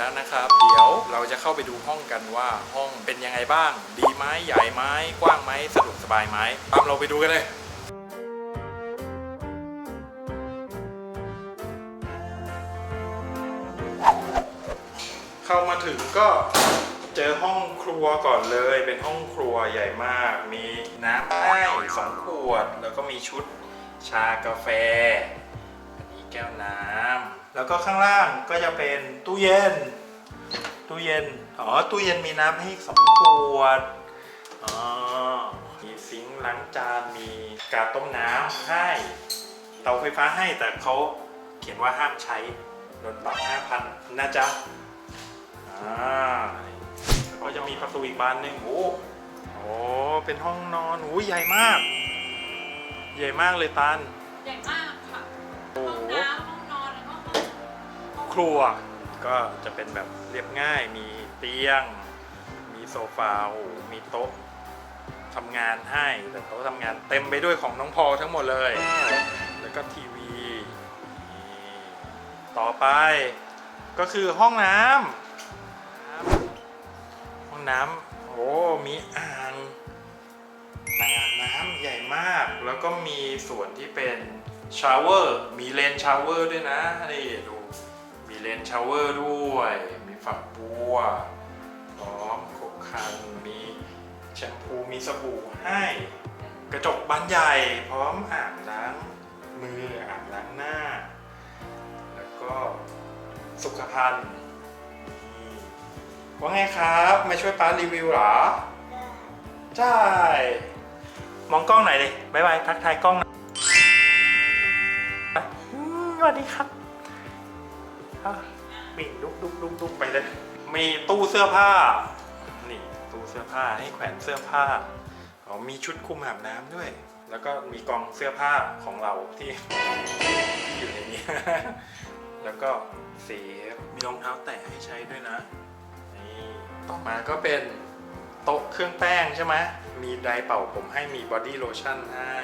เดี๋ยวเราจะเข้าไปดูห้องกันว่าห้องเป็นยังไงบ้าง ดีไหมใหญ่ไหมกว้างไหมสะดวกสบายไหมตามเราไปดูกันเลยเข้ามาถึงก็เจอห้องครัวก่อนเลย เป็นห้องครัวใหญ่มาก มีน้ำให้สองขวด แล้วก็มีชุดชากาแฟ อันนี้แก้วน้ำ แล้วก็ข้างล่างก็จะเป็นตู้เย็น ตู้เย็น อ๋อ ตู้เย็นมีน้ำให้อีกสองขวด อ๋อ มีซิงค์ล้างจาน มีกาต้มน้ำให้ เตาไฟฟ้าให้แต่เขาเขียนว่าห้ามใช้โดนปรับ5,000นะจ๊ะ อ่าก็จะมีประตูอีกบานหนึ่งโอ้โหเป็นห้องนอนโอ้ใหญ่มาก ใหญ่มากเลยตัน ใหญ่มาก ครัว ก็จะเป็นแบบเรียบง่ายมีเตียง มีโซฟาโอ้มีโต๊ะทำงานให้แต่โต๊ะทำงานเต็มไปด้วยของน้องพอทั้งหมดเลย แล้วก็ทีวีต่อไปก็คือห้องน้ำห้องน้ำโอ้มีอ่างอ่างน้ำใหญ่มาก แล้วก็มีส่วนที่เป็นชาวเวอร์มีเลนชาวเวอร์ด้วยนะนี่ดู เลนชาวเวอร์ด้วย มีฝักบัวพร้อมครบครัน มีแชมพู มีสบู่ให้ กระจกบานใหญ่พร้อมอ่างล้างมืออ่างล้างหน้า แล้วก็สุขภัณฑ์ว่าไงครับ มาช่วยป้ารีวิวเหรอ ใช่ มองกล้องหน่อยดิบายบาย ทักทายกล้องหน่อยอืมสวัสดีครับ อะบิ่งดุกดุกดุกดุกไปเลย มีตู้เสื้อผ้า นี่ตู้เสื้อผ้าให้แขวนเสื้อผ้าอ๋อมีชุดคลุมอาบน้ำด้วย แล้วก็มีกองเสื้อผ้าของเราที่ที่อยู่ในนี้ แล้วก็เซฟมีรองเท้าแตะให้ใช้ด้วยนะ นี่ ต่อมาก็เป็นโต๊ะเครื่องแป้งใช่ไหมมีไดร์เป่าผมให้มีบอดี้โลชั่นให้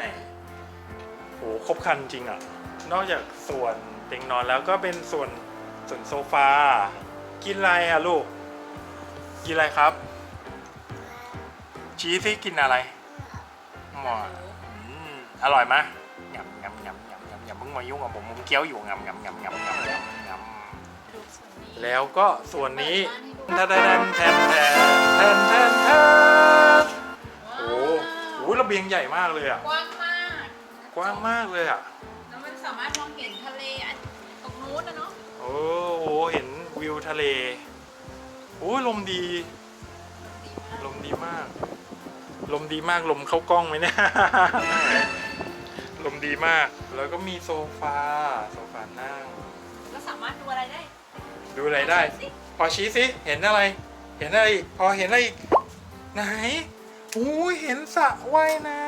โหครบครันจริงอะ นอกจากส่วนเตียงนอนแล้วก็เป็นส่วน ส่วนโซฟา กินอะไรอะลูก กินอะไรครับ ชี้สิกินอะไรหมออืมอร่อยไหมยำยำยำยำยำยำเพิ่งมายุ่งกับผมผมเคี้ยวอยู่งำยำยำยำยำยำยดูส่วนนี้ำแล้วก็ส่วนนี้เปิแทดนบ้านแทให้นดูแทนแทนแทนแทนแทนว้าโอ้วโหระเบียงใหญ่มากเลยอะ กว้างมาก กว้างมากเลยอะแล้วมันสามารถมองเห็นทะเลอัน อ้โหเห็นวิวทะเลโอ้ยลมดี ลมดีมาก ลมดีมากลมเข้ากล้องไหมเนี่ย ลมดีมาก แล้วก็มีโซฟา โซฟานั่ง แล้วสามารถดูอะไรได้ ดูอะไรได้ พอชี้สิ เห็นอะไร เห็นอะไรอีกพอเห็นอะไรอีก ไหนอู้ยเห็นสระว่ายน้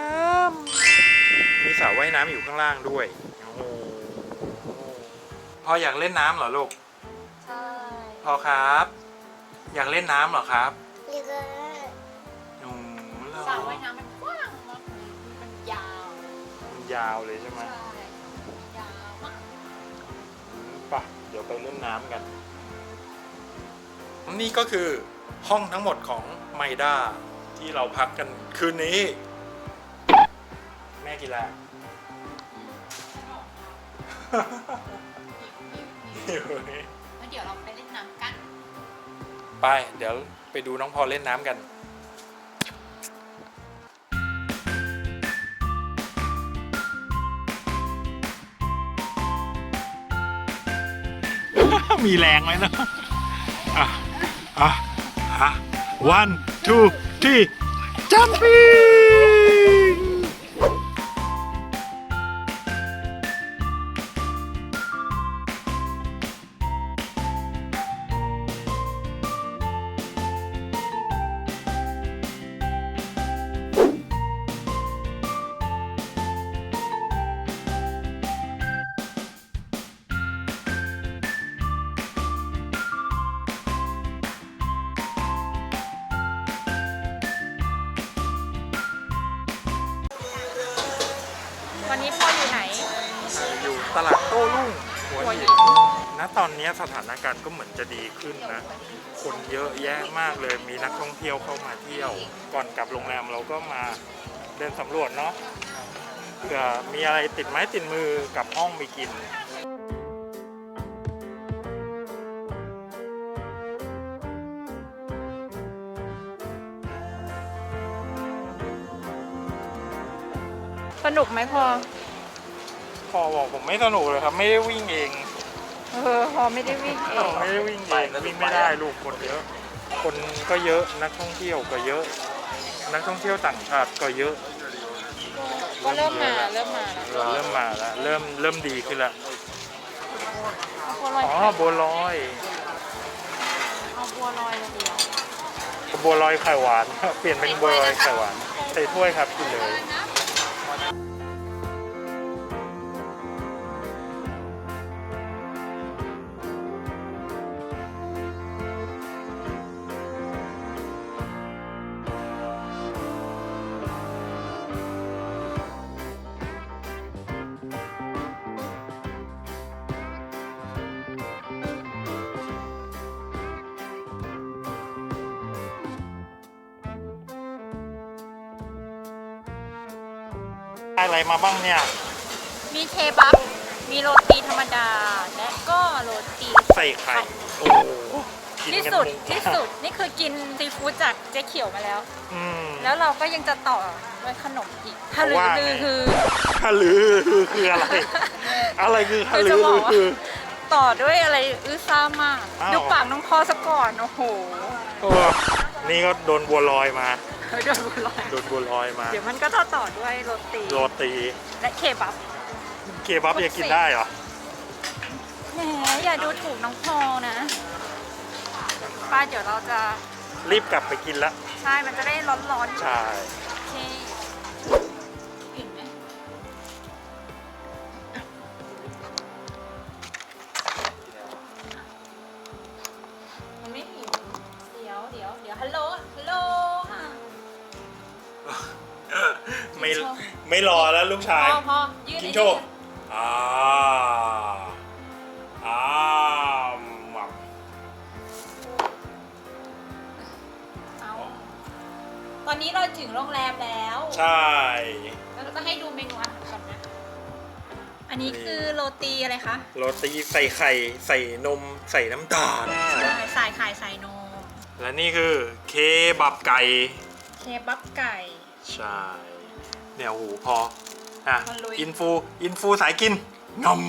ำ มีสระว่ายน้ำอยู่ข้างล่างด้วยโอ้โหพออยากเล่นน้ำเหรอลูกใช่พอครับ อยากเล่นน้ำเหรอครับนี่ก็หนูเหรอสระว่ายน้ำมันกว้างมากเลยมันยาวมันยาวเลยใช่ไหมใช่ยาวมากปะเดี๋ยวไปเล่นน้ำกัน นี่ก็คือห้องทั้งหมดของไมด้าที่เราพักกันคืนนี้ แม่กินอ อยู่นี่แล้วเดี๋ยวเราไปเล่นน้ำกัน ไป เดี๋ยวไปดูน้องพอเล่นน้ำกัน มีแรงไหมเนอะอะอะอะ one two three jumping วันนี้พ่ออยู่ไหน อยู่ตลาดโต้รุ่งหัวหัวหิหินนณตอนนี้สถานการณ์ก็เหมือนจะดีขึ้นนะ คนเยอะแยะมากเลย มีนักท่องเที่ยวเข้ามาเที่ยว ก่อนกลับโรงแรมเราก็มาเดินสำรวจเนาะเผื่อมีอะไรติดไม้ติดมือกลับห้องไปกิน สนุกไหมพอ พอบอกผมไม่สนุกเลยครับ ไม่ได้วิ่งเองเออพอไม่ได้วิ่งเอเรางไม่ได้วิ่งเองวิ่งไม่ได้ลูกคนเยอะ คนก็เยอะนักท่องเที่ยวก็เยอะ นักท่องเที่ยวต่างชาติก็เยอะ ก็เริ่มมาเริ่มมาแล้วเริ่มมาแล้วเริ่มเริ่มดีขึ้นแล้วบัวลอยอ๋อไข่บัวลอยเอาบัวลอยมาเดียวบัวลอยไข่หวาน เปลี่ยนเป็นบัวลอยไข่หวานใส่ถ้วยครับกินเลย ได้อะไรมาบ้างเนี่ย มีเคบับ มีโรตีธรรมดา และก็โรตีใส่ไข่ โอ้โหกินที่กันสุดหมที่สุดนี่คือกินซีฟู้ดจากเจ๊เขียวมาแล้ว อืม แล้วเราก็ยังจะต่อด้วยขนมอีกฮาลือว่าไง ลือคือ ฮะลือคือคืออะไร อะไรคือฮะคือลืจะอบอกว่าคือ ต่อด้วยอะไรอื้อซ่ามาก อ้าว ดูปากน้องคอซะก่อน โอ้โห โอ้นี่ก็โดนบัวลอยมา เฮ้ยเดี๋ยวบัวลอยโดนบัวลอยมาเดี๋ยวมันก็จะต่อด้วยโรตีโรตีและเคบับเคบับยังกินได้เหรอแหมอย่าดูถูกน้องพอนะป้าเดี๋ยวเราจะรีบกลับไปกินละใช่มันจะได้ร้อนๆใช่โอเคอิ่มไหมมันไม่อิ่มเดี๋ยวเดี๋ยวเดี๋ยวฮัลโหลฮัลโหล ไม่กินโชว์ไม่รอแล้วลูกชาย พอพอยืดกินไอ้โชว์อ่าอ่าหมักเอาตอนนี้เราถึงโรงแรมแล้วใช่ แล้วเราจะให้ดูเมนูอาหารก่อนนะ อันนี้นี่คือโรตีอะไรคะโรตีใส่ไข่ ใส่นม ใส่น้ำตาลใส่ไข่ใส่นม และนี่คือเคบับไก่ เคบับไก่ ใช่ เนี่ยโอ้โหพออะมันลุย อินฟูอินฟูสายกินงอม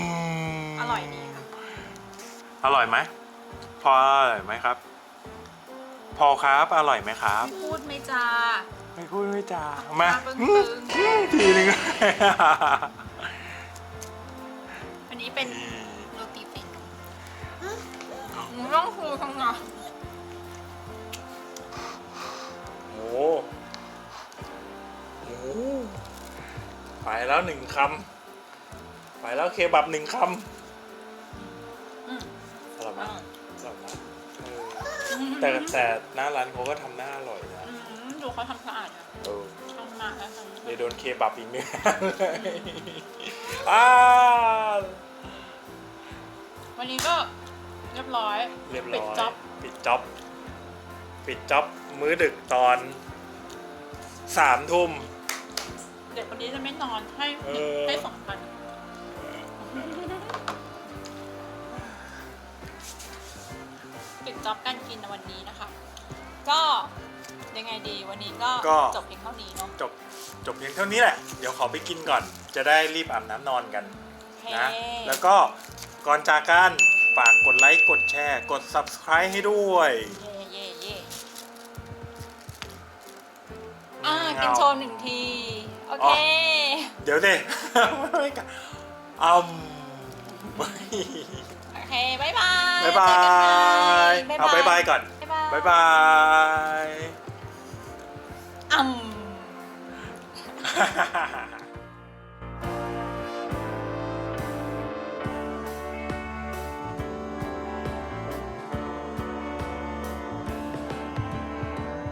อร่อยดีค่ะอร่อยไหมพออร่อยไหมครับ พอครับอร่อยไหมครับพูดไม่จา ไม่พูดไม่จามาปึ้งอืปึ้มงอืมทีนึง อันนี้เป็นโรตีเป็ดหมูต้องฟูทั้งนั้น แล้วหนึ่งคำไปแล้วเคบับหนึ่งคอืมำอร่อยไหมอร่อยไหมเออแต่แต่หน้าร้านเขาก็ทำหน้าอร่อยนะอืมดูเขาทำสะอาดอะเออ ทำมาแล้วทำเลยโดนเคบับอีกเนี่ยอ้าวันนี้ก็เรียบร้อยเรียบร้อย ปิดจ็อบปิดจ็อบปิดจ็อบมื้อดึกตอนสามทุ่มเด็กวั นนี้จะไม่นอนให้เออ ให้สองพันปิดจ็อบการกินในวันนี้นะคะ ก็ยังไงดีวันนี้ก็ก็ จบเพียงเท่านี้เนาะจบจบเพียงเท่านี้แหละ เดี๋ยวขอไปกินก่อน จะได้รีบอาบน้ำนอนกันโอเคนะ แล้วก็ก่อนจากกันฝากกดไลค์ กดแชร์ กด subscribe ให้ด้วย เย่เย่เย่อ่ากินโชว์หนึ่งที โอเค เดี๋ยวดิไม่กันอืมโอเคบายบายบ๊ายบายเจอกันเอาใหม่บายบายก่อนบ๊ายบายบายบายอืม